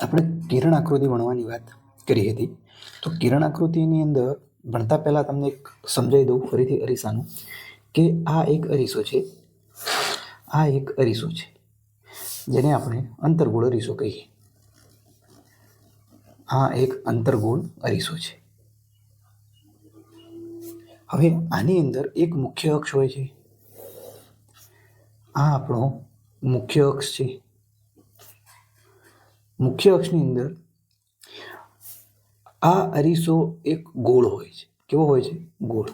આપણે કિરણ આકૃતિ ભણવાની વાત કરી હતી. તો કિરણ આકૃતિની અંદર ભણતા પહેલાં તમને એક સમજાવી દઉં ફરીથી અરીસાનું, કે આ એક અરીસો છે. આ એક અરીસો છે, જેને આપણે અંતર્ગોળ અરીસો કહીએ. આ એક અંતર્ગોળ અરીસો છે. હવે આની અંદર એક મુખ્ય અક્ષ હોય છે. આ આપણો મુખ્ય અક્ષ છે. મુખ્ય અક્ષની અંદર આ અરીસો એક ગોળ હોય છે. કેવો હોય છે? ગોળ.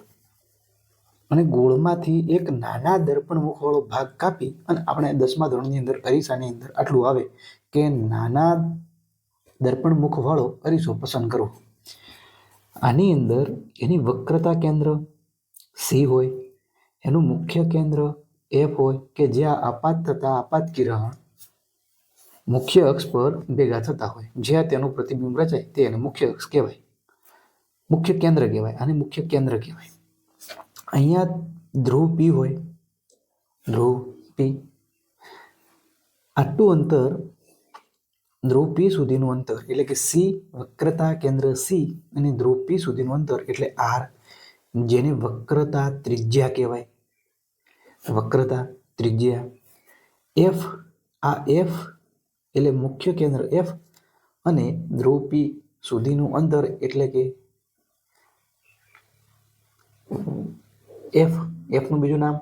અને ગોળમાંથી એક નાના દર્પણ મુખવાળો ભાગ કાપી અને આપણે દસમા ધોરણની અંદર અરીસાની અંદર આટલું આવે કે નાના દર્પણ મુખવાળો અરીસો પસંદ કરવો આની અંદર એની વક્રતા કેન્દ્ર સી હોય, એનું મુખ્ય કેન્દ્ર એફ હોય કે જ્યાં આપાત થતા આપાત કિરણ મુખ્ય અક્ષ પર ભેગા થતા હોય. જ્યાં તેનું પ્રતિબિંબ રચાય, તે એને મુખ્ય અક્ષ કહેવાય. મુખ્ય કેન્દ્ર કહેવાય આને મુખ્ય કેન્દ્ર કહેવાય. અહીંયા ધ્રુવ પી હોય. ધ્રુવ પી આટલું અંતર ધ્રુવ પી સુધીનું અંતર એટલે કે સી વક્રતા કેન્દ્ર સી અને ધ્રુવ પી સુધીનું અંતર એટલે આર, જેને વક્રતા ત્રિજ્યા કહેવાય. વક્રતા ત્રિજ્યા. એફ, આ એફ એટલે મુખ્ય કેન્દ્ર એફ અને ધ્રુવ સુધીનું અંતર એટલે કે એફ એફનું બીજું નામ.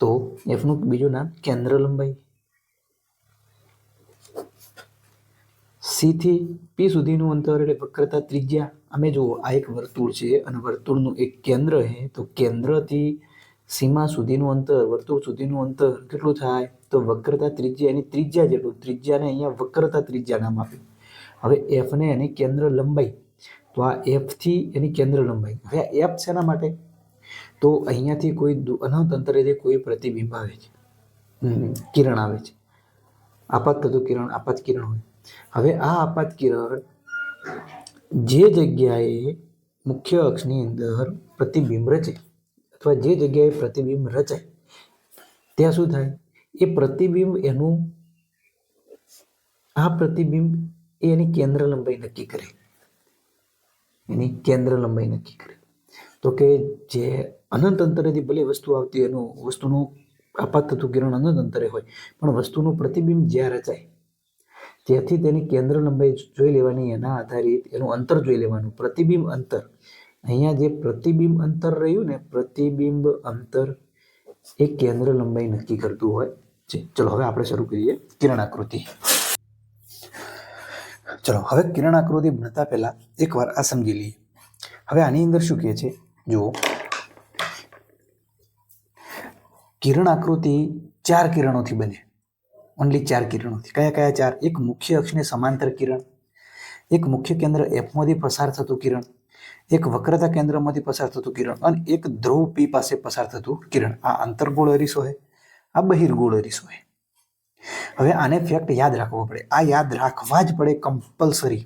તો એફનું બીજું નામ કેન્દ્ર લંબાઈ. સીથી પી સુધીનું અંતર એટલે વક્રતા ત્રિજ્યા. અમે જુઓ, આ એક વર્તુળ છે અને વર્તુળનું એક કેન્દ્ર છે. તો કેન્દ્રથી સીમા સુધીનું અંતર, વર્તુળ સુધીનું અંતર કેટલું થાય? તો વક્રતા ત્રિજ્યા એની ત્રિજ્યા જેટલું, ત્રિજ્યાને અહીંયા વક્રતા ત્રિજ્યા નામ આપ્યું. હવે એફને એની કેન્દ્ર લંબાઈ, તો આ એફથી એની કેન્દ્ર લંબાઈ. હવે એફ શેના માટે? તો અહીંયાથી કોઈ અનંત અંતરેથી કોઈ પ્રતિબિંબ આવે છે. કિરણ આવે છે. આપાત થતું કિરણ, આપાત કિરણ હોય. હવે આ આપાત કિરણ જે જગ્યાએ મુખ્ય અક્ષની અંદર પ્રતિબિંબ રચે અથવા જે જગ્યાએ પ્રતિબિંબ રચાય, ત્યાં શું થાય? એ પ્રતિબિંબ એનું, આ પ્રતિબિંબ એ એની કેન્દ્ર લંબાઈ નક્કી કરે. એની કેન્દ્ર લંબાઈ નક્કી કરે. તો કે જે અનંત અંતરેથી ભલે વસ્તુ આવતી એનું વસ્તુનું આપાત થતું કિરણ અનંત અંતરે હોય, પણ વસ્તુનું પ્રતિબિંબ જ્યાં રચાય ત્યાંથી તેની કેન્દ્ર લંબાઈ જોઈ લેવાની, એના આધારિત એનું અંતર જોઈ લેવાનું. પ્રતિબિંબ અંતર. અહીંયા જે પ્રતિબિંબ અંતર રહ્યું ને, પ્રતિબિંબ અંતર એ કેન્દ્ર લંબાઈ નક્કી કરતું હોય. છે ચલો, હવે આપણે શરૂ કરીએ કિરણ આકૃતિ ચલો, હવે કિરણ આકૃતિ ભણતા પહેલા એકવાર આ સમજી લઈએ. હવે આની અંદર શું કહે છે? જુઓ. કિરણ આકૃતિ ચાર કિરણોથી બને. ઓનલી ચાર કિરણોથી. કયા કયા ચાર? એક મુખ્ય અક્ષને સમાંતર કિરણ, એક મુખ્ય કેન્દ્ર એફમાંથી પસાર થતું કિરણ, એક વક્રતા કેન્દ્રમાંથી પસાર થતું કિરણ અને એક ધ્રુવ પી પાસે પસાર થતું કિરણ. આ અંતર્ગોળ અરીસો છે આ બહિર્ગોળ અરીસો છે હવે આને ફેક્ટ યાદ રાખવો પડે. આ યાદ રાખવા જ પડે કમ્પલસરી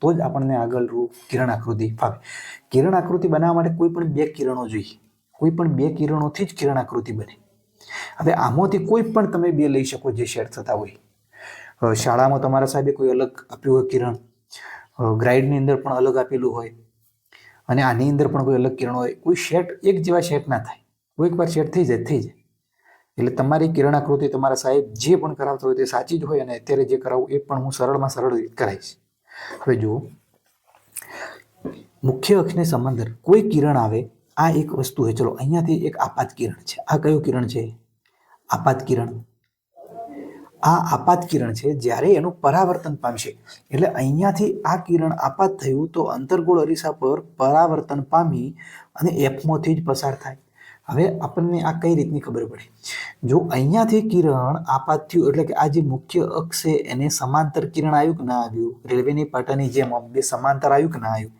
તો જ આપણને આગળ કિરણ આકૃતિ ફાવે. કિરણ આકૃતિ બનાવવા માટે કોઈ પણ બે કિરણો જોઈએ. કોઈ પણ બે કિરણોથી જ કિરણ આકૃતિ બને. હવે આમાંથી કોઈ પણ તમે બે લઈ શકો જે શેર થતા હોય. શાળામાં તમારા સાહેબે કોઈ અલગ આપ્યું હોય કિરણ. ગ્રાઇડની અંદર પણ અલગ આપેલું હોય. અને આની અંદર પણ કોઈ અલગ કિરણ હોય. કોઈ શેટ એક જેવા શેટ ના થાય. કોઈક વાર શેટ થઈ જાય થઈ જાય. એટલે તમારી કિરણ આકૃતિ તમારા સાહેબ જે પણ કરાવતા હોય તે સાચી જ હોય અને અત્યારે જે કરાવું એ પણ હું સરળમાં સરળ કરાવીશ. હવે જુઓ. મુખ્ય અક્ષને સમાંતર કોઈ કિરણ આવે, આ એક વસ્તુ છે ચલો, અહીંયાથી એક આપાત કિરણ છે. આ કયું કિરણ છે? આપાત કિરણ. આ આપાત કિરણ છે જ્યારે એનું પરાવર્તન પામશે. એટલે અહીંયાથી આ કિરણ આપાત થયું તો અંતર્ગોળ અરીસા પર પરાવર્તન પામી અને એફમાંથી જ પસાર થાય. હવે આપણને આ કઈ રીતની ખબર પડે? જો અહીંયાથી કિરણ આપાત થયું, એટલે કે આ જે મુખ્ય અક્ષ છે, એને સમાંતર કિરણ આવ્યું કે ના આવ્યું? રેલવેની પાટાની જેમ બે સમાંતર આવ્યું કે ના આવ્યું?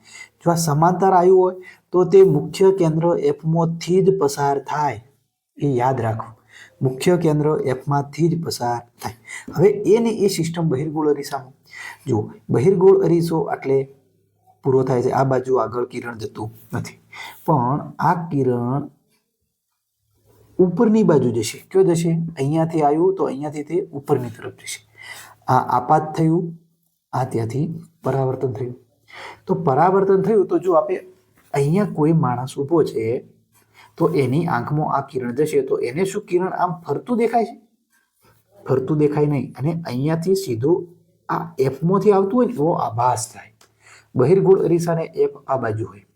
જો આ સમાંતર આવ્યું હોય, તો તે મુખ્ય કેન્દ્ર એફમાંથી જ પસાર થાય. એ યાદ રાખો. મુખ્ય કેન્દ્ર એફમાંથી જ પસાર થાય. હવે એને એ સિસ્ટમ બહિર્ગોળ અરીસામાં. જો બહિર્ગોળ અરીસો એટલે પૂરો થાય છે. આ બાજુ આગળ કિરણ જતું નથી. પણ આ કિરણ ઉપરની બાજુ જશે. કયો જશે? અહીંયાથી આવ્યું તો અહીંયાથી તે ઉપરની તરફ જશે. આ આપાત થયું. આ ત્યાંથી પરાવર્તન થયું. તો પરાવર્તન થયું તો જો આપણે અહીંયા કોઈ માણસ ઊભો છે, તો એની આંખમાં આ કિરણ જશે, તો એને શું કિરણ આમ ફરતું દેખાય છે? ફરતું દેખાય નહીં. અને અહીંયાથી સીધું આ એફમાંથી આવતું હોય ને, એવો આભાસ થાય. બહિર્ગોળ અરીસાને એફ આ બાજુ હોય.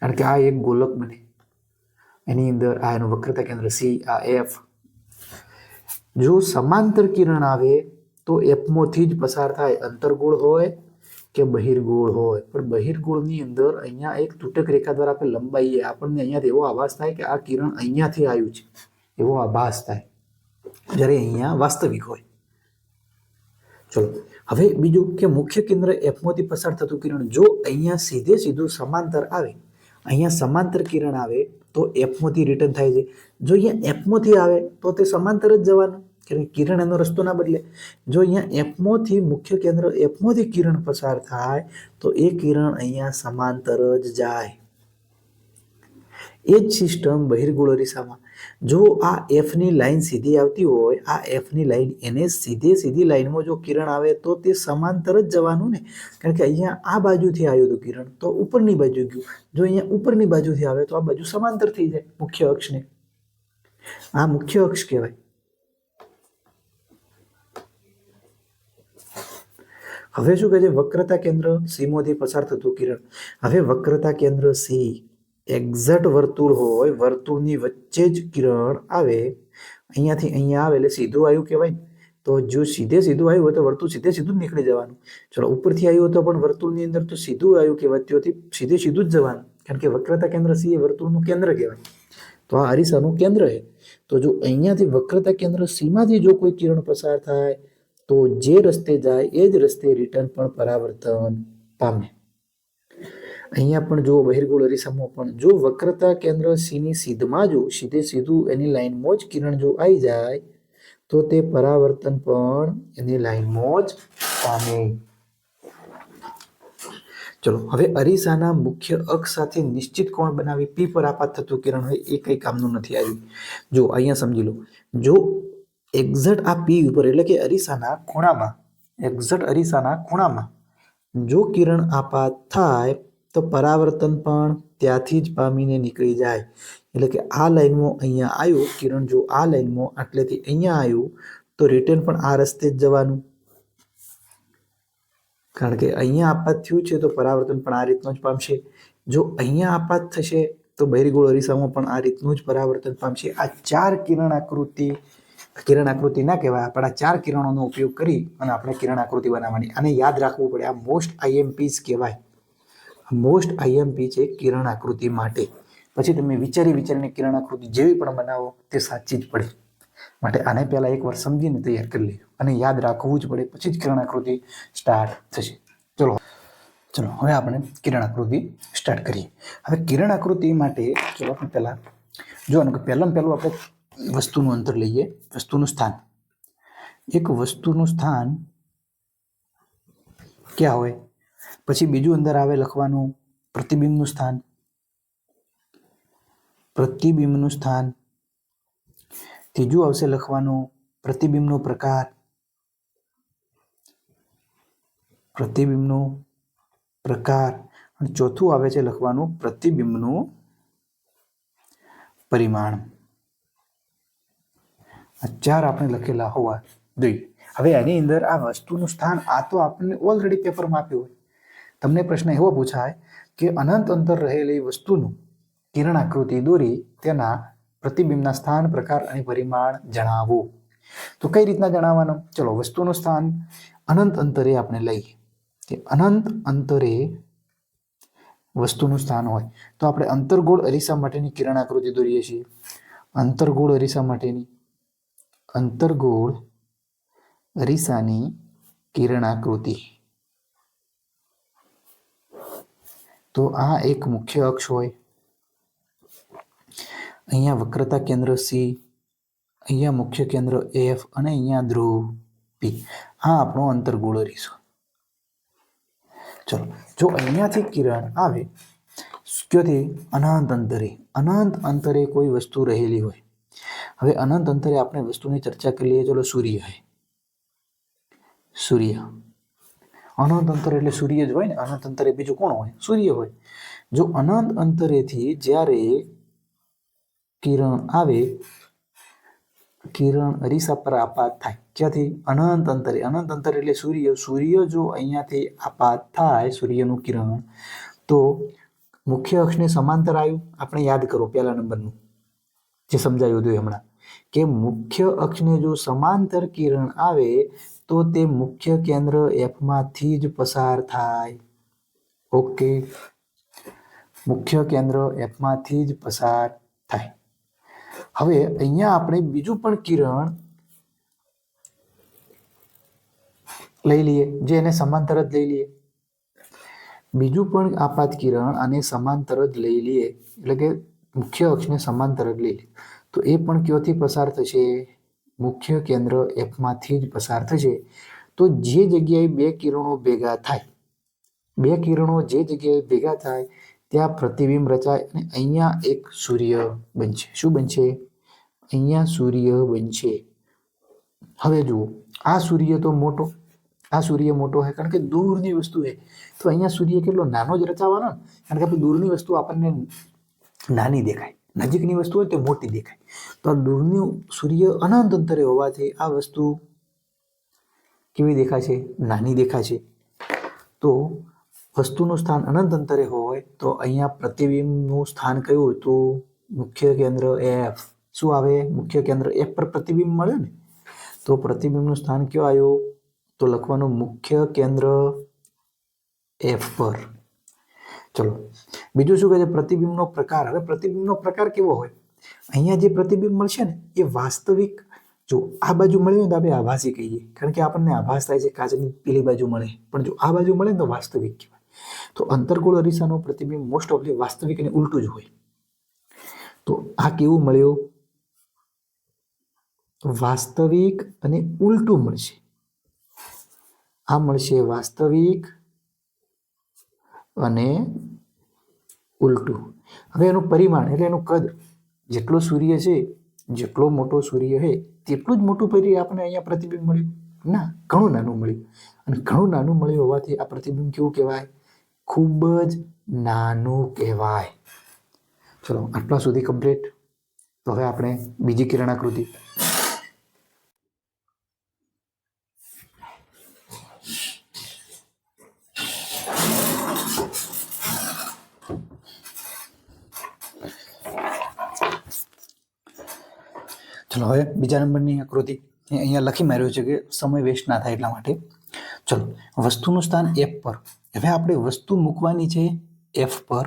કારણ કે આ એક ગોલક બને. એની અંદર આ એનું વક્રતા કેન્દ્ર સી આ એફ જો સમાંતર કિરણ આવે, તો એફમાંથી જ પસાર થાય. અંતર્ગોળ હોય કે બહિર્ગોળ હોય. પણ બહિર્ગોળની અંદર અહીંયા એક તૂટક રેખા દ્વારા આપણે લંબાઈએ આપણને અહીંયાથી એવો આભાસ થાય કે આ કિરણ અહીંયાથી આવ્યું છે. એવો આભાસ થાય. જ્યારે અહીંયા વાસ્તવિક હોય. ચલો, હવે બીજું કે મુખ્ય કેન્દ્ર એફમાંથી પસાર થતું કિરણ જો અહીંયા સીધે સીધું સમાંતર આવે અહીંયા સમાંતર કિરણ આવે તો એફમાંથી રિટર્ન થાય છે. જો અહીંયા એફમાંથી આવે તો તે સમાંતર જ જવાનું. કારણ કે કિરણ એનો રસ્તો ના બદલે. જો અહીંયા એફમાંથી મુખ્ય કેન્દ્ર એફમાંથી કિરણ પસાર થાય તો એ કિરણ અહીંયા સમાંતર જ જાય. એ જ સિસ્ટમ બહિર્ગોળ અરીસામાં જો આ એફની લાઈન સીધી આવતી હોય, આ એફની લાઈન એને સીધે સીધી લાઈનમાં જો કિરણ આવે તો તે સમાંતર જ જવાનું ને. કારણ કે અહીંયા આ બાજુથી આવ્યું હતું કિરણ, તો ઉપરની બાજુ ગયું. જો અહીંયા ઉપરની બાજુથી આવે તો આ બાજુ સમાંતર થઈ જાય, મુખ્ય અક્ષને. આ મુખ્ય અક્ષ કહેવાય. હવે શું કહે છે? વક્રતા કેન્દ્ર સીમોથી પસાર થતું કિરણ. હવે વક્રતા કેન્દ્ર સી એક્ઝેક્ટ વર્તુળ હોય, વર્તુળની વચ્ચે જ કિરણ આવે, અહીંયાથી અહીંયા આવે એટલે સીધું આવ્યું કહેવાય. તો જો સીધે સીધું આવ્યું હોય તો વર્તુળ સીધે સીધું જ નીકળી જવાનું. ચલો, ઉપરથી આવ્યું તો પણ વર્તુળની અંદર તો સીધું આવ્યું કહેવાય, ત્યોથી સીધે સીધું જ જવાનું. કારણ કે વક્રતા કેન્દ્ર સી એ વર્તુળનું કેન્દ્ર કહેવાય. તો આ અરીસાનું કેન્દ્ર છે. તો જો અહીંયાથી વક્રતા કેન્દ્ર સીમાંથી જો કોઈ કિરણ પસાર થાય, તો જે રસ્તે જાય એ જ રસ્તે રિટર્ન પણ પરાવર્તન પામે. અહીંયા પણ જો બહિર્ગોળ અરીસામાં પણ. જો વક્રતા કેન્દ્ર સીની સીધમાં જો સીધે સીધું એની લાઇનમાં જ કિરણ જો આવી જાય, તો તે પરાવર્તન પણ એની લાઇનમાં જ પામે. ચલો, હવે અરીસાના મુખ્ય અક્ષ સાથે નિશ્ચિત કોણ બનાવી? પી પર આપાત થતું કિરણ હોય એ કંઈ કામનું નથી આવ્યું. જો અહીંયા સમજી લો. જો એક્ઝેક્ટ આ પી ઉપર, એટલે કે અરીસાના ખૂણામાં એક્ઝેક્ટ અરીસાના ખૂણામાં જો કિરણ આપાત થાય તો પરાવર્તન પણ ત્યાંથી જ પામીને નીકળી જાય. એટલે કે આ લાઈનમાં અહીંયા આવ્યું, કિરણ જો આ લાઈનમાં આટલેથી અહીંયા આવ્યું, તો રિટર્ન પણ આ રસ્તે જ જવાનું. કારણ કે અહીંયા આપાત થયું છે તો પરાવર્તન પણ આ રીતનું જ પામશે. જો અહીંયા આપાત થશે, તો બૈરીગોળ અરીસામાં પણ આ રીતનું જ પરાવર્તન પામશે. આ ચાર કિરણ આકૃતિ કિરણ આકૃતિ ના કહેવાય, પણ આ ચાર કિરણોનો ઉપયોગ કરી અને આપણે કિરણ આકૃતિ બનાવવાની. આને યાદ રાખવું પડે, આ મોસ્ટ આઈએમપીસ કહેવાય. મોસ્ટ આઈએમપી છે કિરણ આકૃતિ માટે. પછી તમે વિચારી વિચારીને કિરણ આકૃતિ જેવી પણ બનાવો, તે સાચી જ પડે. માટે આને પહેલાં એકવાર સમજીને તૈયાર કરી લેજો. અને યાદ રાખવું જ પડે, પછી જ કિરણ આકૃતિ સ્ટાર્ટ થશે. ચલો ચલો, હવે આપણે કિરણ આકૃતિ સ્ટાર્ટ કરીએ. હવે કિરણ આકૃતિ માટે, ચલો આપણે પહેલાં જોવાનું કે પહેલાં પહેલું આપણે વસ્તુનું અંતર લઈએ, વસ્તુનું સ્થાન. એક વસ્તુનું સ્થાન ક્યાં હોય? પછી બીજું અંદર આવે લખવાનું પ્રતિબિંબનું સ્થાન. પ્રતિબિંબનું સ્થાન. ત્રીજું આવશે લખવાનું પ્રતિબિંબનો પ્રકાર. પ્રતિબિંબનો પ્રકાર. અને ચોથું આવે છે લખવાનું પ્રતિબિંબનું પરિમાણ. ચાર આપણે લખેલા હોવા જોઈએ. હવે એની અંદર આ વસ્તુનું સ્થાન આ તો આપણને ઓલરેડી પેપરમાં આપ્યું હોય. તમને પ્રશ્ન એવો પૂછાય કે અનંત અંતર રહેલી વસ્તુનું કિરણ આકૃતિ દોરી તેના પ્રતિબિંબના સ્થાન, પ્રકાર અને પરિમાણ જણાવો. તો કઈ રીતના જણાવવાનું? ચલો, વસ્તુનું સ્થાન અનંત અંતરે આપણે લઈએ કે અનંત અંતરે વસ્તુનું સ્થાન હોય. તો આપણે અંતર્ગોળ અરીસા માટેની કિરણ આકૃતિ દોરીએ છીએ. અંતર્ગોળ અરીસા માટેની, અંતર્ગોળ અરીસાની કિરણ આકૃતિ તો આ એક મુખ્ય અક્ષ હોય. અહીંયા વક્રતા કેન્દ્ર સી અહીંયા મુખ્ય કેન્દ્ર એફ અને અહીંયા ધ્રુવ પી આ આપણો અંતર્ગોળ રીસો ચલો, જો અહીંયાથી કિરણ આવે ક્યોથી અનંત અંતરે અનંત અંતરે કોઈ વસ્તુ રહેલી હોય. હવે અનંત અંતરે આપણે વસ્તુની ચર્ચા કરી લઈએ, ચલો સૂર્ય હે. સૂર્ય. અનંત એટલે સૂર્ય જ હોય ને, અનંત અંતરે બીજું કોણ હોય? સૂર્ય હોય. જો અનંત અંતરેથી જ્યારે કિરણ આવે, કિરણ અરીસા પર આપાત થાય. ક્યાંથી? અનંત અંતરે. અનંત અંતર એટલે સૂર્ય. સૂર્ય જો અહીંયાથી આપાત થાય, સૂર્યનું કિરણ, તો મુખ્ય અક્ષને સમાંતર આવ્યું. આપણે યાદ કરો પહેલા નંબરનું. જે સમજાયું હતું હમણાં. કે મુખ્ય અક્ષને જો સમાંતર કિરણ આવે તો તે મુખ્ય કેન્દ્ર એફમાંથી જ પસાર થાય. ઓકે મુખ્ય કેન્દ્ર એફમાંથી જ પસાર થાય. હવે અહીંયા આપણે બીજું પણ કિરણ લઈ લઈએ, જે એને સમાંતર જ લઈ લઈએ. બીજું પણ આપાત કિરણ અને સમાંતર જ લઈ લઈએ, એટલે કે મુખ્ય અક્ષને સમાંતર જ લઈ લઈએ. તો એ પણ કયોથી પસાર થશે? મુખ્ય કેન્દ્ર એફમાંથી જ પસાર થશે, તો જે જગ્યાએ બે કિરણો ભેગા થાય, બે કિરણો જે જગ્યાએ ભેગા થાય, ત્યાં પ્રતિબિંબ રચાય અને અહીંયા એક સૂર્ય બનશે. શું બનશે? અહીંયા સૂર્ય બનશે. હવે જુઓ, આ સૂર્ય તો મોટો, આ સૂર્ય મોટો હોય કારણ કે દૂરની વસ્તુ છે. તો અહીંયા સૂર્ય કેટલો નાનો જ રચાવાનો કારણ કે દૂરની વસ્તુ આપણને નાની દેખાય. નજીકની વસ્તુ હોય તો મોટી દેખાય. તો આ દૂરની સૂર્ય અનંત અંતરે હોવાથી આ વસ્તુ કેવી દેખાશે નાની દેખાશે તો વસ્તુનું સ્થાન અનંત અંતરે હોય તો અહીંયા પ્રતિબિંબનું સ્થાન કયું તો મુખ્ય કેન્દ્ર એફ શું આવે? મુખ્ય કેન્દ્ર એફ પર પ્રતિબિંબ મળે ને? તો પ્રતિબિંબનું સ્થાન કયો આવ્યું? તો લખવાનું મુખ્ય કેન્દ્ર એફ પર. ચલો બીજું શું કહે છે, પ્રતિબિંબનો પ્રકાર. હવે પ્રતિબિંબનો પ્રકાર કેવો હોય? અહીંયા જે પ્રતિબિંબ મળશે ને, એ વાસ્તવિક, જો આ બાજુ મળ્યું તો આપણે આભાસી કહીએ. કારણ કે આપણને આભાસ થાય છે કાચની પેલી બાજુ મળે. પણ જો આ બાજુ મળે ને તો વાસ્તવિક કહેવાય. તો અંતરગોળ અરીસાનો પ્રતિબિંબ મોસ્ટ ઓફલી વાસ્તવિક અને ઉલટું જ હોય. તો આ કેવું મળ્યું? વાસ્તવિક અને ઉલટું મળશે. આ મળશે વાસ્તવિક અને ઉલટું. હવે એનું પરિમાણ એટલે એનું કદ. જેટલો સૂર્ય છે, જેટલો મોટો સૂર્ય છે, તેટલું જ મોટું પરી આપણને અહીંયા પ્રતિબિંબ મળ્યું? ના, ઘણું નાનું મળ્યું. અને ઘણું નાનું મળ્યું હોવાથી આ પ્રતિબિંબ કેવું કહેવાય? ખૂબ જ નાનું કહેવાય. ચલો, આટલા સુધી કમ્પ્લીટ તો હવે આપણે બીજી કિરણાકૃતિ. ચલો હવે બીજા નંબરની આકૃતિ અહીંયા લખી માર્યું છે કે સમય વેસ્ટ ના થાય એટલા માટે. ચલો વસ્તુનું સ્થાન એફ પર. હવે આપણે વસ્તુ મૂકવાની છે એફ પર.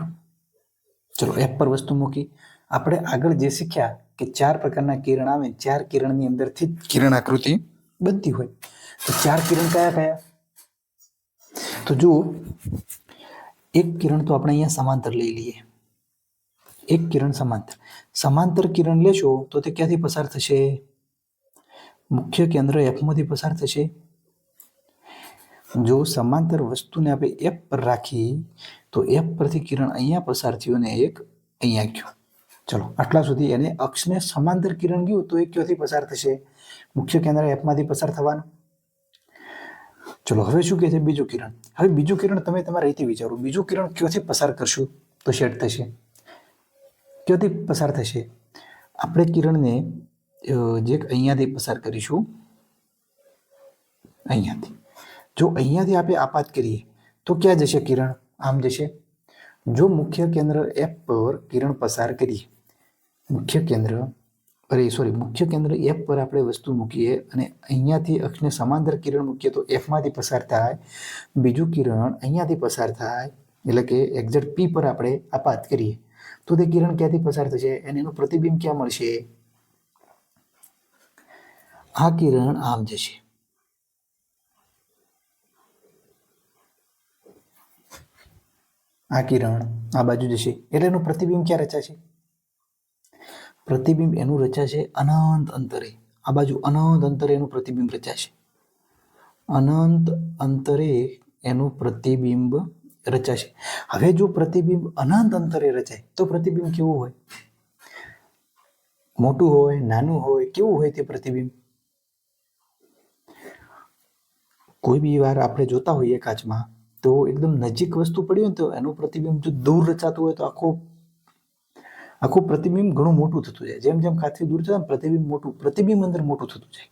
ચલો એફ પર વસ્તુ મૂકી. આપણે આગળ જે શીખ્યા કે ચાર પ્રકારના કિરણ આવે ચાર કિરણની અંદરથી કિરણ આકૃતિ બનતી હોય. તો ચાર કિરણ કયા કયા? તો જુઓ એક કિરણ તો આપણે અહીંયા સમાંતર લઈ લઈએ. એક કિરણ સમાંતર. સમાંતર કિરણ લેશો તો તે ક્યાંથી પસાર થશે? મુખ્ય કેન્દ્ર એફમાંથી પસાર થશે. જો સમાંતર વસ્તુને આપણે એફ પર રાખી, તો એફ પરથી કિરણ અહીંયા પસાર થયું અને એક અહીંયા ગયું. ચલો, આટલા સુધી એને અક્ષને સમાંતર કિરણ ગયું તો એ ક્યાંથી પસાર થશે? મુખ્ય કેન્દ્ર એફમાંથી પસાર થવાનું. ચલો, હવે શું કહે છે બીજું કિરણ? હવે બીજું કિરણ તમે તમારા રીતે વિચારો. બીજું કિરણ ક્યાંથી પસાર કરશું? તો શેડ થશે. ક્યાંથી પસાર થશે. આપણે કિરણને જે અહીંયાથી પસાર કરીશું, અહીંયાથી. જો અહીંયાથી આપણે આપાત કરીએ, તો ક્યાં જશે કિરણ? આમ જશે. જો મુખ્ય કેન્દ્ર એફ પર કિરણ પસાર કરીએ, મુખ્ય કેન્દ્ર, અરે સોરી મુખ્ય કેન્દ્ર એફ પર આપણે વસ્તુ મૂકીએ અને અહીંયાથી અક્ષને સમાંતર કિરણ મૂકીએ તો એફમાંથી પસાર થાય. બીજું કિરણ અહીંયાથી પસાર થાય, એટલે કે એક્ઝેક્ટ પી પર આપણે આપાત કરીએ. તો તે કિરણ ક્યાંથી પસાર થશે? અને એનું પ્રતિબિંબ ક્યાં મળશે? આ કિરણ આમ જશે. આ કિરણ આ બાજુ જશે. એટલે એનું પ્રતિબિંબ ક્યાં રચાશે? પ્રતિબિંબ એનું રચાશે અનંત અંતરે. આ બાજુ અનંત અંતરે એનું પ્રતિબિંબ રચાશે. અનંત અંતરે એનું પ્રતિબિંબ રચાશે હવે જો પ્રતિબિંબ અનંત અંતરે રચાય, તો પ્રતિબિંબ કેવું હોય? મોટું હોય, નાનું હોય, કેવું હોય તે પ્રતિબિંબ? કોઈ બી વાર આપણે જોતા હોઈએ કાચમાં, તો એકદમ નજીક વસ્તુ પડી હોય તો એનું પ્રતિબિંબ જો દૂર રચાતું હોય તો આખો, આખું પ્રતિબિંબ ઘણું મોટું થતું જાય. જેમ જેમ કાચથી દૂર જતા પ્રતિબિંબ મોટું, પ્રતિબિંબ અંદર મોટું થતું જાય.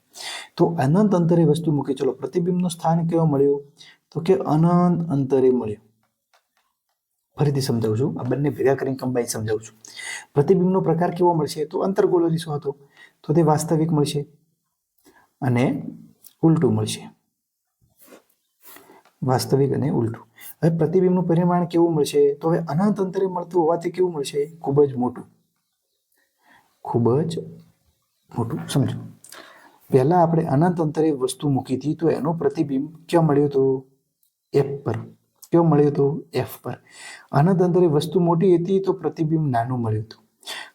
તો અનંત અંતરે વસ્તુ મૂકી, ચલો પ્રતિબિંબનું સ્થાન કેવો મળ્યું? તો કે અનંત અંતરે મળ્યું. ફરીથી સમજાવું છું. આ બંને ભેગા કરીને કમ્બાઈન સમજાવું છું. પ્રતિબિંબનો પ્રકાર કેવો મળશે? તો અંતર્ગોળ શું હતો તો તે વાસ્તવિક મળશે અને ઉલટું મળશે. વાસ્તવિક અને ઉલટું. હવે પ્રતિબિંબનું પરિમાણ કેવું મળશે? તો હવે અનંત અંતરે મળતું હોવાથી કેવું મળશે? ખૂબ જ મોટું. ખૂબ જ મોટું. સમજો. પહેલાં આપણે અનંત અંતરે વસ્તુ મૂકી હતી, તો એનું પ્રતિબિંબ ક્યાં મળ્યું હતું એપ પર. કેવું મળ્યો હતો એફ પર. અનંત અંતરે વસ્તુ મોટી હતી તો પ્રતિબિંબ નાનું મળ્યું હતું.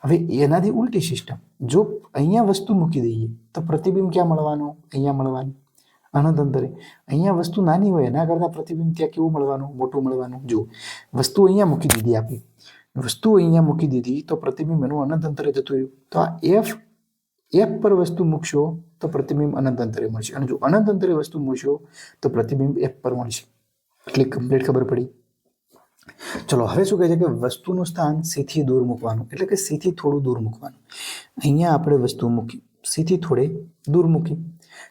હવે એનાથી ઉલટી સિસ્ટમ જો અહીંયા વસ્તુ મૂકી દઈએ, તો પ્રતિબિંબ ક્યાં મળવાનું? અહીંયા મળવાનું. અનંત અંતરે અહીંયા વસ્તુ નાની હોય, એના કરતાં પ્રતિબિંબ ત્યાં કેવું મળવાનું? મોટું મળવાનું. જો વસ્તુ અહીંયા મૂકી દીધી આપી વસ્તુ અહીંયા મૂકી દીધી તો પ્રતિબિંબ એનું અનંત અંતરે જતું રહ્યું. તો આ એફ એફ પર વસ્તુ મૂકશો તો પ્રતિબિંબ અનંત અંતરે મળશે. અને જો અનંત અંતરે વસ્તુ મૂકશો તો પ્રતિબિંબ એફ પર મળશે. એટલે કમ્પ્લીટ ખબર પડી. ચલો, હવે શું કહે છે કે વસ્તુનું સ્થાન સીથી દૂર મૂકવાનું, એટલે કે સીથી થોડું દૂર મૂકવાનું. અહીંયા આપણે વસ્તુ મૂકી, સીથી થોડે દૂર મૂકી.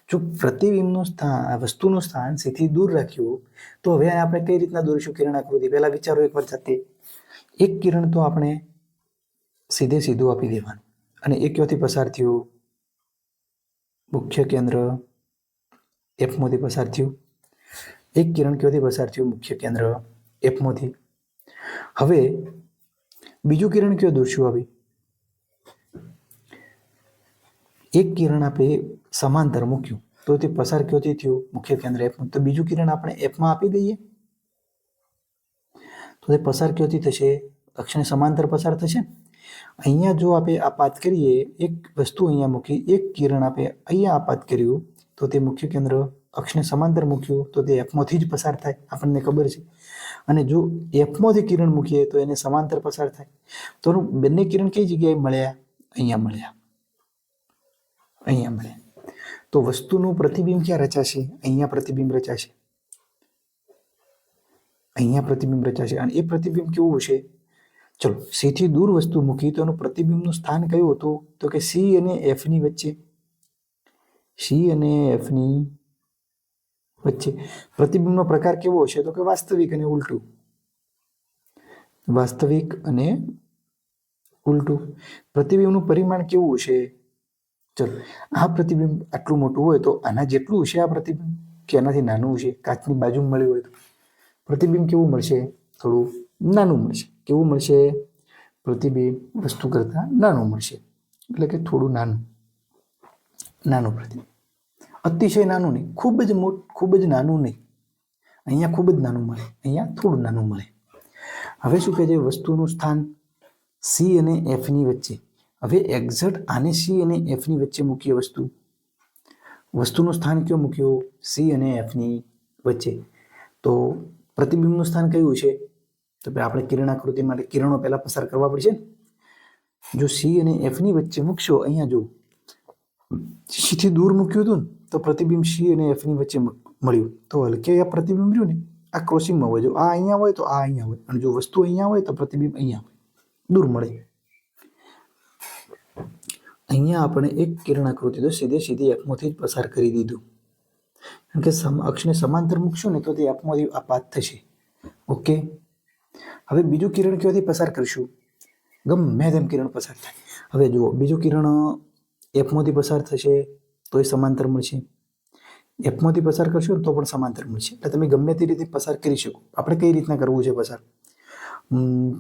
જો પ્રતિબિંબનું સ્થાન વસ્તુનું સ્થાન સીથી દૂર રાખ્યું, તો હવે આપણે કઈ રીતના દોરીશું? કિરણ આકૃતિ પહેલાં વિચારો એકવાર જાતે. એક કિરણ તો આપણે સીધે સીધું આપી દેવાનું. અને એ ક્યાંથી પસાર થયું? મુખ્ય કેન્દ્ર એફમાંથી પસાર થયું. એક કિરણ ક્યાંથી પસાર થયું મુખ્ય કેન્દ્ર એફમાંથી હવે બીજું કિરણ કયો દોરશું આવી? એક કિરણ આપણે સમાંતર મૂક્યું, તો તે પસાર ક્યાંથી થયું? મુખ્ય કેન્દ્ર એફમાં તો બીજું કિરણ આપણે એફમાં આપી દઈએ. તો તે પસાર ક્યાંથી થશે? અક્ષને સમાંતર પસાર થશે. અહીંયા જો આપણે આપાત કરીએ, એક વસ્તુ અહીંયા મૂકી, એક કિરણ આપણે અહીંયા આપાત કર્યું, તો તે મુખ્ય કેન્દ્ર અક્ષને સમાંતર મૂક્યું તો તે એફમાંથી જ પસાર થાય, આપણને ખબર છે. અને જો એફમાંથી કિરણ મૂકીએ તો એને સમાંતર પસાર થાય. તો બંને કિરણ કઈ જગ્યાએ મળ્યા? અહીંયા મળ્યા. અહીંયા મળ્યા. તો વસ્તુનું પ્રતિબિંબ ક્યાં રચાશે? અહીંયા પ્રતિબિંબ રચાશે. અહીંયા પ્રતિબિંબ રચાશે. અને એ પ્રતિબિંબ કેવું હશે? ચલો સીથી દૂર વસ્તુ મૂકી તો એનું પ્રતિબિંબનું સ્થાન કયું હતું? તો કે સી અને એફની વચ્ચે. સી અને એફની વચ્ચે. પ્રતિબિંબનો પ્રકાર કેવો હશે? તો કે વાસ્તવિક અને ઉલટું. વાસ્તવિક અને ઉલટું. પ્રતિબિંબનું પરિમાણ કેવું હશે? ચલો, આ પ્રતિબિંબ આટલું મોટું હોય તો આના જેટલું હશે આ પ્રતિબિંબ કે એનાથી નાનું હશે? કાચની બાજુ મળ્યું હોય તો. પ્રતિબિંબ કેવું મળશે? થોડું નાનું મળશે. કેવું મળશે? પ્રતિબિંબ વસ્તુ કરતાં નાનું મળશે. એટલે કે થોડું નાનું. નાનું પ્રતિબિંબ. અતિશય નાનું નહીં, ખૂબ જ મોટ, ખૂબ જ નાનું નહીં. અહીંયા ખૂબ જ નાનું મળે, અહીંયા થોડું નાનું મળે. હવે શું કહે છે? વસ્તુનું સ્થાન સી અને એફની વચ્ચે. હવે એક્ઝેક્ટ આને સી અને એફની વચ્ચે મૂકીએ વસ્તુ. વસ્તુનું સ્થાન કયો મૂક્યો? સી અને એફની વચ્ચે. તો પ્રતિબિંબનું સ્થાન કયું છે? તો ભાઈ આપણે કિરણાકૃતિ માટે કિરણો પહેલાં પસાર કરવા પડશે જો સી અને એફની વચ્ચે મૂકશો, અહીંયા જો સીથી દૂર મૂક્યું હતું ને તો પ્રતિબિંબ સી અને એફની વચ્ચે મળ્યું તો હલકે આ પ્રતિબિંબ રહ્યું ને આ ક્રોસિંગમાં હોય જો આ અહીંયા હોય તો આ અહીંયા હોય અને જો વસ્તુ અહીંયા હોય તો પ્રતિબિંબ અહીંયા હોય દૂર મળે અહીંયા આપણે એક કિરણ આકૃતિ તો સીધે સીધી એફમાંથી જ પસાર કરી દીધું કારણ કે અક્ષને સમાંતર મૂકશું ને તો તે એફમાંથી આપાત થશે ઓકે હવે બીજું કિરણ ક્યાંથી પસાર કરીશું ગમે તેમ કિરણ પસાર થાય હવે જુઓ બીજું કિરણ એફમાંથી પસાર થશે તોય સમાંતર મળશે. એફમાંથી પસાર કરશો તો પણ સમાંતર મળશે. એટલે તમે ગમે તે રીતે પસાર કરી શકો. આપણે કઈ રીતના કરવું છે પસાર?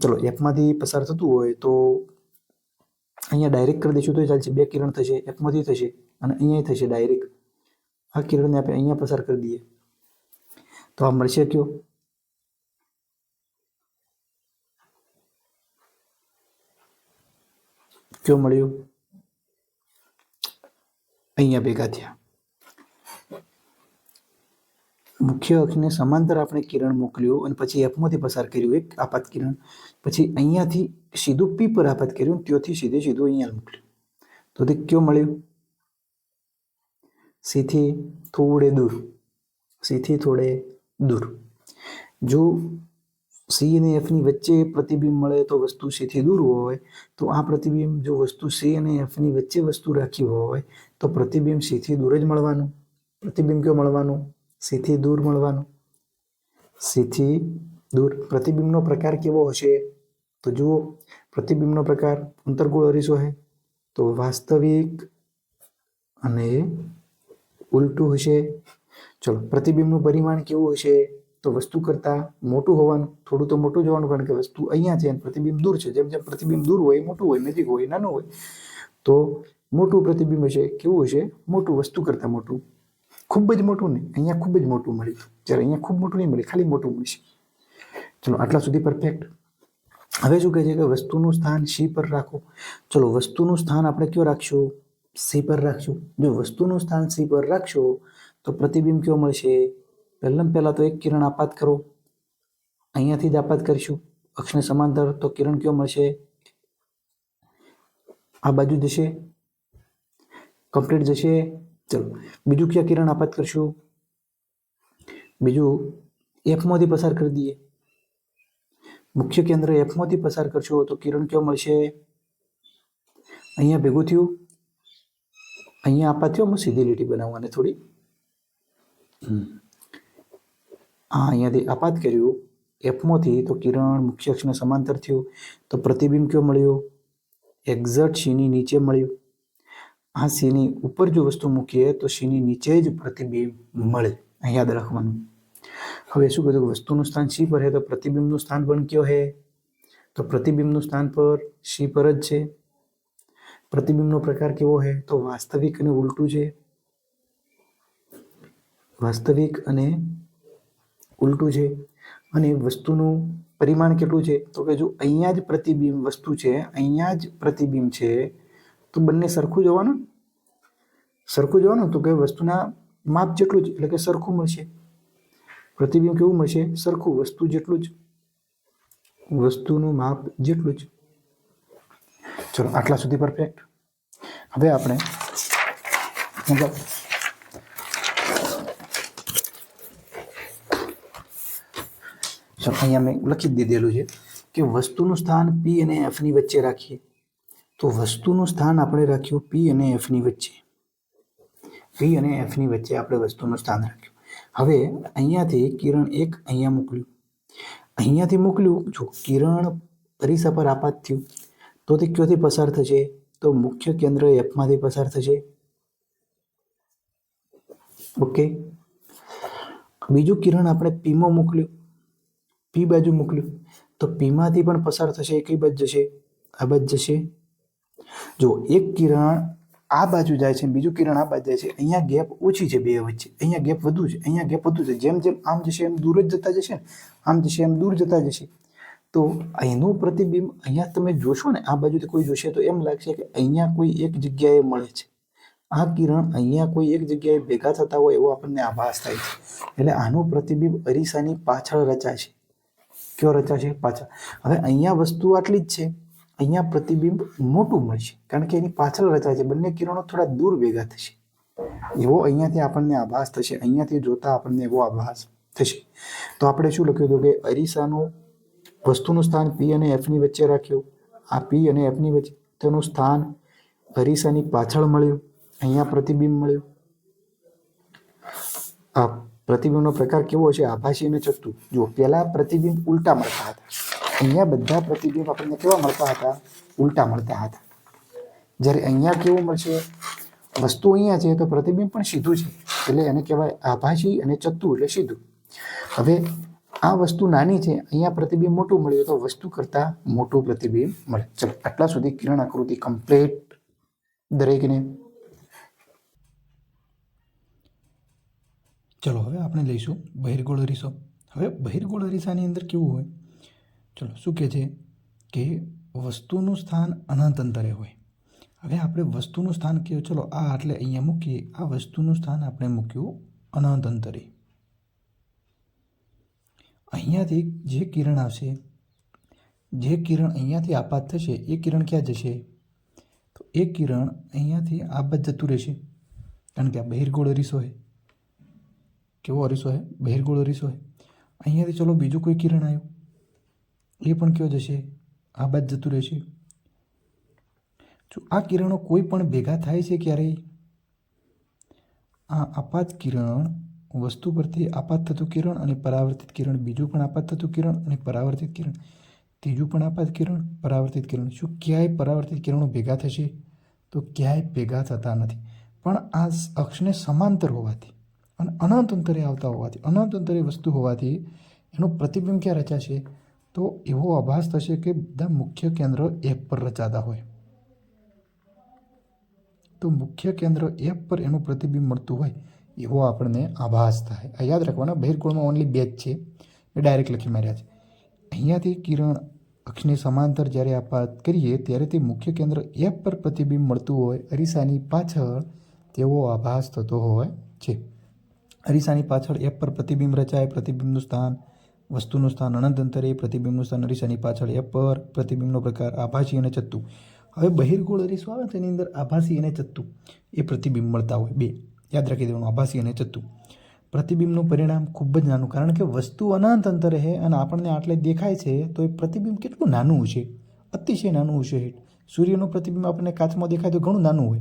ચલો એફમાંથી પસાર થતું હોય તો અહીંયા ડાયરેક્ટ કરી દઈશું તો ચાલશે. બે કિરણ થશે એફમાંથી થશે અને અહીંયા થશે ડાયરેક્ટ આ કિરણને આપણે અહીંયા પસાર કરી દઈએ. તો આ મળશે કયો? કયો મળ્યું? અહીંયા ભેગા થયા. મુખ્ય અક્ષને સમાંતર આપણે કિરણ મોકલ્યું અને પછી એફમાંથી પસાર કર્યું એક આપાત કિરણ. પછી અહીંયાથી સીધું પી પર આપાત કર્યું ત્યાંથી સીધે સીધું અહીંયા મોકલ્યું. તો તે કયો મળ્યું? સીથી થોડે દૂર. સીથી થોડે દૂર. જો સી અને એફની વચ્ચે પ્રતિબિંબ મળે તો વસ્તુ સીથી દૂર હોય, તો આ પ્રતિબિંબ જો વસ્તુ સી અને એફની વચ્ચે વસ્તુ રાખી હોય, તો પ્રતિબિંબ સીથી દૂર જ મળવાનું. પ્રતિબિંબ કયો મળવાનું? સીથી દૂર મળવાનું. સીથી દૂર. પ્રતિબિંબનો પ્રકાર કેવો હશે? તો જુઓ, પ્રતિબિંબનો પ્રકાર અંતર્ગોળ અરીસો હે, તો વાસ્તવિક અને ઉલટું હશે. ચલો, પ્રતિબિંબનું પરિમાણ કેવું હશે? તો વસ્તુ કરતાં મોટું હોવાનું, થોડું તો મોટું જ હોવાનું, કારણ કે વસ્તુ અહીંયા છે અને પ્રતિબિંબ દૂર છે. જેમ જેમ પ્રતિબિંબ દૂર હોય, મોટું હોય, નજીક હોય, નાનું હોય, તો મોટું પ્રતિબિંબ હશે, કેવું હશે? મોટું, વસ્તુ કરતાં મોટું. ખૂબ જ મોટું નહીં, અહીંયા ખૂબ જ મોટું મળ્યું જ્યારે અહીંયા ખૂબ મોટું નહીં મળે, ખાલી મોટું મળશે ચલો, આટલા સુધી પરફેક્ટ હવે શું કહે છે કે વસ્તુનું સ્થાન સી પર રાખો. ચલો, વસ્તુનું સ્થાન આપણે કયો રાખશું? સી પર રાખશું. જો વસ્તુનું સ્થાન સી પર રાખશો, તો પ્રતિબિંબ કયો મળશે? પહેલાં પહેલાં તો એક કિરણ આપાત કરો. અહીંયાથી જ આપાત કરીશું. અક્ષને સમાંતર તો કિરણ કયો મળશે? આ બાજુ જશે. કમ્પ્લીટ જશે. ચલો. બીજું ક્યાં કિરણ આપાત કરશું? બીજું એફમાંથી પસાર કરી દઈએ. મુખ્ય કેન્દ્ર એફમાંથી પસાર કરશો તો કિરણ કયો મળશે? અહીંયા ભેગું થયું. અહીંયા આપાત થયો. હું સીધી લીટી બનાવવાની થોડી. હમ. આ અહીંયાથી આપાત કર્યું. એફમાંથી તો કિરણ, મુખ્ય અક્ષને સમાંતર થયું. તો પ્રતિબિંબ કયો મળ્યો? એક્ઝેક્ટ સીની નીચે મળ્યું. આ સીની ઉપર જો વસ્તુ મૂકીએ તો સીની નીચે જ પ્રતિબિંબ મળે. યાદ રાખવાનું. હવે શું કીધું વસ્તુનું સ્થાન સી પર છે તો પ્રતિબિંબનું સ્થાન પણ કયો છે તો પ્રતિબિંબનું સ્થાન પર સી પર જ છે. પ્રતિબિંબનો પ્રકાર કેવો છે તો વાસ્તવિક અને ઉલટું છે. વાસ્તવિક અને ઉલટું છે અને વસ્તુનું પરિમાણ કેટલું છે? તો કે જો અહીંયા જ પ્રતિબિંબ વસ્તુ છે, અહીંયા જ પ્રતિબિંબ છે, તો બંને સરખું જોવાનું સરખું જોવાનું તો કે વસ્તુના માપ જેટલું જ, એટલે કે સરખું મળશે. પ્રતિબિંબ કેવું મળશે? સરખું, વસ્તુ જેટલું જ. વસ્તુનું માપ જેટલું જ. ચલો, આટલા સુધી પરફેક્ટ હવે આપણે, મતલબ ચલો અહીંયા મેં લખી દીધેલું છે કે વસ્તુનું સ્થાન પી અને એફની વચ્ચે રાખીએ. તો વસ્તુનું સ્થાન આપણે રાખ્યું પી અને એફની વચ્ચે. પી અને એફની વચ્ચે આપણે વસ્તુનું સ્થાન રાખ્યું. હવે અહીંયાથી કિરણ એક અહીંયા મોકલ્યું. અહીંયાથી મોકલ્યું, જો કિરણ પરીસા પર આપાત થયું, તો તે ક્યોથી પસાર થશે? તો મુખ્ય કેન્દ્ર એફમાંથી પસાર થશે. ઓકે? બીજું કિરણ આપણે પીમાં મોકલ્યું. પી બાજુ મોકલ્યું. તો પીમાંથી પણ પસાર થશે કઈ બાજુ જશે? આ બાજુ જશે. જો એક કિરણ આ બાજુ જાય છે બીજું કિરણ આ બાજુ જાય છે, અહીંયા ગેપ ઓછી છે બે વચ્ચે. અહીંયા ગેપ વધુ છે, અહીંયા ગેપ વધુ છે. જેમ જેમ આમ જશે એમ દૂર જ જતા જશે ને. આમ જશે એમ દૂર જતા જશે. તો અહીંનું પ્રતિબિંબ અહીંયા તમે જોશો ને, આ બાજુથી કોઈ જોશે તો એમ લાગશે કે અહીંયા કોઈ એક જગ્યાએ મળે છે. આ કિરણ અહીંયા કોઈ એક જગ્યાએ ભેગા થતા હોય એવો આપણને આભાસ થાય છે. એટલે આનું પ્રતિબિંબ અરીસાની પાછળ રચાશે કયો રચાશે પાછળ. હવે અહીંયા વસ્તુ આટલી જ છે. અહીંયા પ્રતિબિંબ મોટું મળશે, કારણ કે એની પાછળ રચાય છે. બંને કિરણો થોડા દૂર ભેગા થશે. એવો અહીંયાથી આપણને આભાસ થશે. અહીંયાથી જોતા આપણને એવો આભાસ થશે. તો આપણે શું લખ્યું હતું કે અરીસાનું વસ્તુનું સ્થાન પી અને એફની વચ્ચે રાખ્યું. આ પી અને એફની વચ્ચે તેનું સ્થાન અરીસાની પાછળ મળ્યું. અહીંયા પ્રતિબિંબ મળ્યું. આ પ્રતિબિંબનો પ્રકાર કેવો છે? આભાસી અને ચત્તુ જો પહેલા પ્રતિબિંબ ઉલટા મળતા હતા. અહીંયા બધા પ્રતિબિંબ આપણને કેવા મળતા હતા? ઉલટા મળતા હતા. જ્યારે અહીંયા કેવું મળશે? વસ્તુ અહીંયા છે તો પ્રતિબિંબ પણ સીધું છે. એટલે એને કહેવાય આભાસી અને ચત્તુ એટલે સીધું. હવે આ વસ્તુ નાની છે, અહીંયા પ્રતિબિંબ મોટું મળ્યું તો વસ્તુ કરતાં મોટું પ્રતિબિંબ મળે. ચલો, આટલા સુધી કિરણ આકૃતિ કમ્પ્લીટ દરેકને ચલો હવે આપણે લઈશું બહિર્ગોળ અરીસો. હવે બહિર્ગોળ અરીસાની અંદર કેવું હોય? ચલો, શું કહે છે? કે વસ્તુનું સ્થાન અનંત અંતરે હોય. હવે આપણે વસ્તુનું સ્થાન કહ્યું ચલો, આ એટલે અહીંયા મૂકીએ. આ વસ્તુનું સ્થાન આપણે મૂક્યું અનંત અંતરે. અહીંયાથી જે કિરણ આવશે, જે કિરણ અહીંયાથી આપાત થશે, એ કિરણ ક્યાં જશે? તો એ કિરણ અહીંયાથી આબાદ જતું રહેશે. કારણ કે આ બહિર્ગોળ અરીસો છે કેવો અરીસો છે બહિર્ગોળ અરીસો છે અહીંયાથી ચલો બીજું કોઈ કિરણ આવ્યું. એ પણ કયો જશે? આ બાદ જતું રહેશે. જો આ કિરણો કોઈ પણ ભેગા થાય છે ક્યારેય? આ આપાત કિરણ વસ્તુ પરથી આપાત થતું કિરણ અને પરાવર્તિત કિરણ. બીજું પણ આપાત થતું કિરણ અને પરાવર્તિત કિરણ. ત્રીજું પણ આપાત કિરણ, પરાવર્તિત કિરણ. શું ક્યાંય પરાવર્તિત કિરણો ભેગા થશે? તો ક્યાંય ભેગા થતા નથી. પણ આ અક્ષને સમાંતર હોવાથી. અને અનંત અંતરે આવતા હોવાથી, અનંત અંતરે વસ્તુ હોવાથી એનું પ્રતિબિંબ ક્યાં રચાશે તો એવો આભાસ થશે કે બધા મુખ્ય કેન્દ્ર એપ પર રચાતા હોય. તો મુખ્ય કેન્દ્ર એપ પર એનું પ્રતિબિંબ મળતું હોય, એવો આપણને આભાસ થાય. આ યાદ રાખવાના બહિર્ગોળમાં ઓનલી બે જ છે. એ ડાયરેક્ટ લખી માર્યા છે. અહીંયાથી કિરણ અક્ષની સમાંતર જ્યારે આપાત કરીએ, ત્યારે તે મુખ્ય કેન્દ્ર એપ પર પ્રતિબિંબ મળતું હોય, અરીસાની પાછળ તેવો આભાસ થતો હોય છે. અરીસાની પાછળ એફ પર પ્રતિબિંબ રચાય, પ્રતિબિંબનું સ્થાન, વસ્તુનું સ્થાન અનંત અંતરે પ્રતિબિંબનું સ્થાન અરીસાની પાછળ એફ પર પ્રતિબિંબનો પ્રકાર આભાસી અને ચત્તુ. હવે બહિર્ગોળ અરીસો આવે તેની અંદર આભાસી અને ચત્તુ. એ પ્રતિબિંબ મળતા હોય, બે. યાદ રાખી દેવાનું, આભાસી અને ચત્તુ. પ્રતિબિંબનું પરિણામ ખૂબ જ નાનું, કારણ કે વસ્તુ અનંત અંતરે છે અને આપણને આટલે દેખાય છે, તો એ પ્રતિબિંબ કેટલું નાનું છે? અતિશય નાનું છે સૂર્યનું પ્રતિબિંબ આપણને કાચમાં દેખાય તો ઘણું નાનું હોય.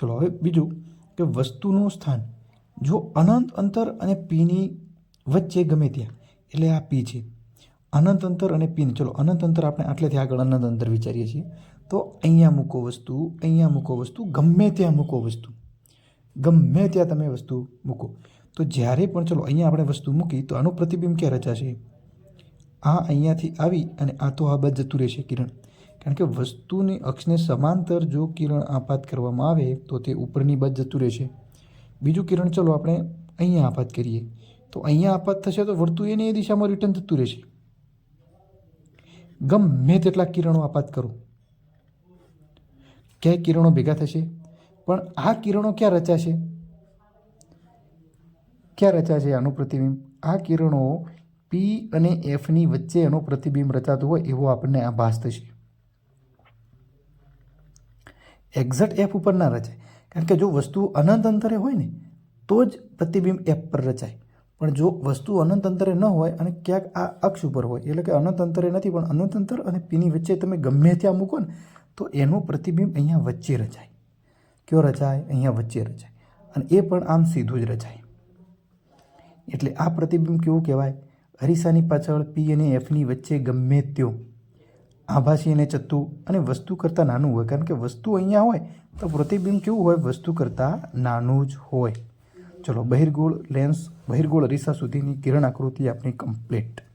ચલો હવે બીજું કે વસ્તુનું સ્થાન. જો અનંત અંતર અને પીની વચ્ચે ગમે ત્યાં, એટલે આ પી છે. અનંત અંતર અને પીન ચલો, અનંત અંતર આપણે આટલેથી આગળ અનંત અંતર વિચારીએ છીએ. તો અહીંયા મૂકો વસ્તુ, અહીંયા મૂકો વસ્તુ, ગમે ત્યાં મૂકો વસ્તુ. ગમે ત્યાં તમે વસ્તુ મૂકો. તો જ્યારે પણ, ચલો, અહીંયા આપણે વસ્તુ મૂકી, તો આનું પ્રતિબિંબ ક્યાં રચાશે? આ અહીંયાથી આવી અને આ તો આ બાદ જતું રહેશે કિરણ. કારણ કે વસ્તુની અક્ષને સમાંતર જો કિરણ આપાત કરવામાં આવે, તો તે ઉપરની બાદ જતું રહેશે. બીજું કિરણ, ચલો આપણે અહીંયા આપાત કરીએ. તો અહીંયા આપાત થશે તો વર્તુળ એને એ દિશામાં રિટર્ન થતું રહેશે. ગમે તેટલા કિરણો આપાત કરો. ક્યાંય કિરણો ભેગા થશે, પણ આ કિરણો ક્યાં રચાશે? ક્યાં રચાશે આનું પ્રતિબિંબ? આ કિરણો પી અને એફની વચ્ચે એનો પ્રતિબિંબ રચાતું હોય એવો આપણને આભાસ થશે. એક્ઝેક્ટ એફ ઉપર ના રચાય. કારણ કે જો વસ્તુ અનંત અંતરે હોય ને, તો જ પ્રતિબિંબ એપ પર રચાય. પણ જો વસ્તુ અનંત અંતરે ન હોય અને ક્યાંક આ અક્ષ ઉપર હોય, એટલે કે અનંત અંતરે નથી, પણ અનંત અંતર અને પીની વચ્ચે તમે ગમે ત્યાં મૂકો ને, તો એનું પ્રતિબિંબ અહીંયા વચ્ચે રચાય. કયો રચાય? અહીંયા વચ્ચે રચાય. અને એ પણ આમ સીધું જ રચાય. એટલે આ પ્રતિબિંબ કેવું કહેવાય? અરીસાની પાછળ પી અને એફની વચ્ચે ગમે ત્યો. આભાસી અને ચત્તુ અને વસ્તુ કરતાં નાનું હોય, કારણ કે વસ્તુ અહીંયા હોય તો પ્રતિબિંબ કેવું હોય? વસ્તુ કરતાં નાનું જ હોય. ચલો, બહિર્ગોળ લેન્સ બહિર્ગોળ અરીસા સુધીની કિરણ આકૃતિ આપણી કમ્પ્લીટ